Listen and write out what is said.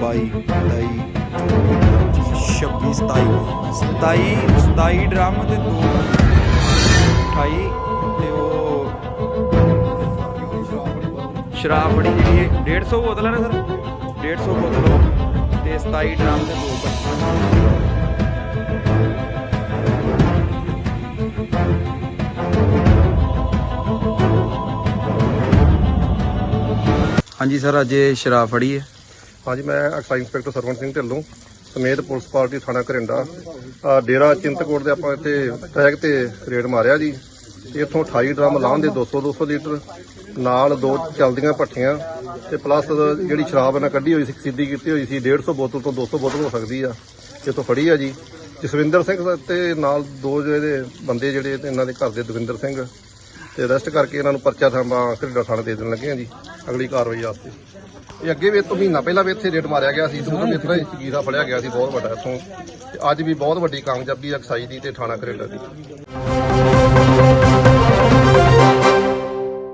ਬਾਈ ਢਾਈ ਛੱਬੀ ਸਤਾਈ ਸਤਾਈ ਸਤਾਈ ਡਰਮ ਤੇ ਦੋ, ਅਠਾਈ, ਤੇ ਉਹ ਸ਼ਰਾਬ ਬੜੀ ਜਿਹੜੀ 150 ਬੋਤਲਾਂ ਨੇ ਸਰ 150 ਬੋਤਲਾਂ ਤੇ 27 ਡਰਮ ਤੇ ਦੋ ਬੱਚੇ। ਹਾਂਜੀ ਸਰ, ਅੱਜ ਇਹ ਸ਼ਰਾਬ ਫੜੀ ਹੈ। ਹਾਂਜੀ, ਮੈਂ ਐਕਸਾਈਜ਼ ਇੰਸਪੈਕਟਰ ਸਰਵਣ ਸਿੰਘ ਢਿੱਲੋਂ ਸਮੇਤ ਪੁਲਿਸ ਪਾਰਟੀ ਥਾਣਾ ਘਰਿੰਡਾ ਆਹ ਡੇਰਾ ਚਿੰਤਕੋਟ ਦੇ ਆਪਾਂ ਇੱਥੇ ਟਰੈਕ ਤੇ ਰੇਡ ਮਾਰਿਆ ਜੀ। ਇੱਥੋਂ 28 ਡਰਮ ਲਾਉਣ ਦੇ 200 200 ਲੀਟਰ, ਨਾਲ ਦੋ ਚਲਦੀਆਂ ਭੱਠੀਆਂ ਤੇ ਪਲੱਸ ਜਿਹੜੀ ਸ਼ਰਾਬ ਇਹਨਾਂ ਕੱਢੀ ਹੋਈ ਸੀ ਖਰੀਦੀ ਕੀਤੀ ਹੋਈ ਸੀ 150 ਬੋਤਲ ਤੋਂ 200 ਬੋਤਲ ਹੋ ਸਕਦੀ ਆ। ਇੱਥੋਂ ਫੜੀ ਆ ਜੀ। ਜਸਵਿੰਦਰ ਸਿੰਘ ਤੇ ਨਾਲ ਦੋ ਜਿਹੜੇ ਬੰਦੇ ਜਿਹੜੇ ਤੇ ਇਹਨਾਂ ਦੇ ਘਰ ਦੇ ਦਵਿੰਦਰ ਸਿੰਘ ਤੇ ਅਰੈਸਟ ਕਰਕੇ ਇਹਨਾਂ ਨੂੰ ਪਰਚਾ ਥਾਂਬਾ ਘਰਿੰਡਾ ਥਾਣੇ ਦੇ ਦੇਣ ਲੱਗੇ ਆ ਜੀ। ਅਗਲੀ ਕਾਰਵਾਈ ਵਾਸਤੇ। ਇਹ ਅੱਗੇ ਵੀ ਇਹ ਤੋਂ ਮਹੀਨਾ ਪਹਿਲਾਂ ਵੀ ਇੱਥੇ ਰੇਟ ਮਾਰਿਆ ਗਿਆ ਸੀ। ਉਦੋਂ ਵੀ ਇਸ ਤਰ੍ਹਾਂ ਹੀ ਚੀਰਾ ਫੜਿਆ ਗਿਆ ਸੀ ਬਹੁਤ ਵੱਡਾ ਇੱਥੋਂ। ਤੇ ਅੱਜ ਵੀ ਬਹੁਤ ਵੱਡੀ ਕਾਮਯਾਬੀ ਐਕਸਾਈਜ਼ ਦੀ ਤੇ ਥਾਣਾ ਘਰੇਡਾ ਦੀ।